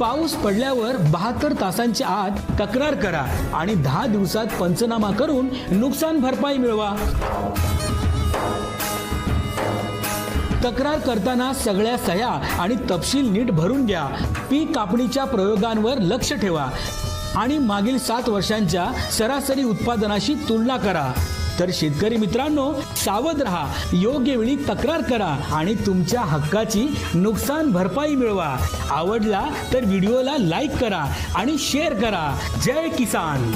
पाऊस पडल्यावर बहात्तर तासांच्या आत तक्रार करा आणि दहा दिवसात पंचनामा करून नुकसान भरपाई मिळवा. तक्रार करताना सगळ्या सह्या आणि तपशील नीट भरून घ्या. पीक कापणीच्या प्रयोगांवर लक्ष ठेवा आणि मागील सात वर्षांच्या सरासरी उत्पादनाशी तुलना करा. तर शेतकरी मित्रांनो सावध राहा योग्य वेळी तक्रार करा आणि तुमच्या हक्काची नुकसान भरपाई मिळवा. आवडला तर व्हिडिओला लाईक करा आणि शेअर करा. जय किसान!